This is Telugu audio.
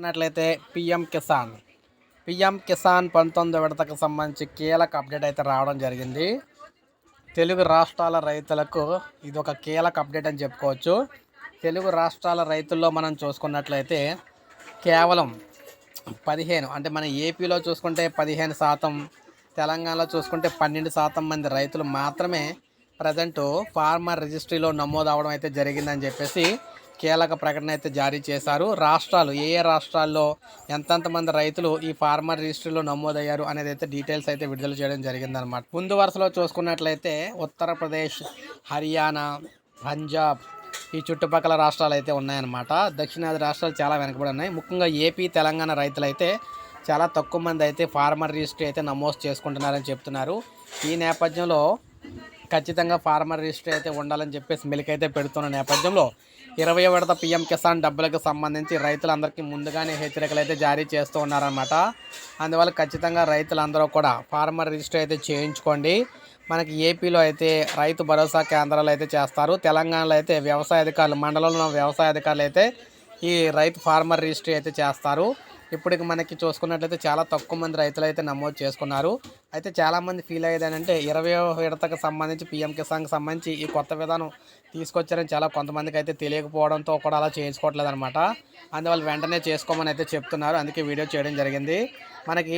చూసుకున్నట్లయితే పిఎం కిసాన్. పిఎం కిసాన్ పంతొమ్మిది విడతకు సంబంధించి కీలక అప్డేట్ అయితే రావడం జరిగింది. తెలుగు రాష్ట్రాల రైతులకు ఇది ఒక కీలక అప్డేట్ అని చెప్పుకోవచ్చు. తెలుగు రాష్ట్రాల రైతుల్లో మనం చూసుకున్నట్లయితే కేవలం పదిహేను అంటే మన ఏపీలో చూసుకుంటే పదిహేను శాతం తెలంగాణలో చూసుకుంటే పన్నెండు శాతం మంది రైతులు మాత్రమే ప్రజెంట్ ఫార్మర్ రిజిస్ట్రీలో నమోదు అవడం అయితే జరిగిందని చెప్పేసి కీలక ప్రకటన అయితే జారీ చేశారు. రాష్ట్రాలు ఏ ఏ రాష్ట్రాల్లో ఎంతెంత మంది రైతులు ఈ ఫార్మర్ రిజిస్ట్రీలో నమోదయ్యారు అనేది అయితే డీటెయిల్స్ అయితే విడుదల చేయడం జరిగిందనమాట ముందు వరుసలో చూసుకున్నట్లయితే ఉత్తరప్రదేశ్ హర్యానా పంజాబ్ ఈ చుట్టుపక్కల రాష్ట్రాలు అయితే ఉన్నాయన్నమాట. దక్షిణాది రాష్ట్రాలు చాలా వెనకబడి ఉన్నాయి. ముఖ్యంగా ఏపీ తెలంగాణ రైతులైతే చాలా తక్కువ మంది అయితే ఫార్మర్ రిజిస్ట్రీ అయితే నమోదు చేసుకుంటున్నారని చెప్తున్నారు. ఈ నేపథ్యంలో ఖచ్చితంగా ఫార్మర్ రిజిస్టర్ అయితే ఉండాలని చెప్పేసి మెలికైతే పెడుతున్న నేపథ్యంలో ఇరవై విడత పిఎం కిసాన్ డబ్బులకు సంబంధించి రైతులందరికీ ముందుగానే హెచ్చరికలు అయితే జారీ చేస్తూ ఉన్నారనమాట అందువల్ల ఖచ్చితంగా రైతులందరూ కూడా ఫార్మర్ రిజిస్టర్ అయితే చేయించుకోండి. మనకి ఏపీలో అయితే రైతు భరోసా కేంద్రాలు అయితే చేస్తారు. తెలంగాణలో అయితే వ్యవసాయ అధికారులు మండలంలో వ్యవసాయ అధికారులు అయితే ఈ రైతు ఫార్మర్ రిజిస్ట్రీ అయితే చేస్తారు. ఇప్పటికి మనకి చూసుకున్నట్లయితే చాలా తక్కువ మంది రైతులు అయితే నమోదు చేసుకున్నారు. అయితే చాలామంది ఫీల్ అయ్యేది ఏంటంటే ఇరవై విడతకు సంబంధించి పిఎం కిసాన్కి సంబంధించి ఈ కొత్త విధానం తీసుకొచ్చారని చాలా కొంతమందికి అయితే తెలియకపోవడంతో కూడా అలా చేయించుకోవట్లేదు అనమాట అందువల్ల వెంటనే చేసుకోమని అయితే చెప్తున్నారు. అందుకే వీడియో చేయడం జరిగింది. మనకి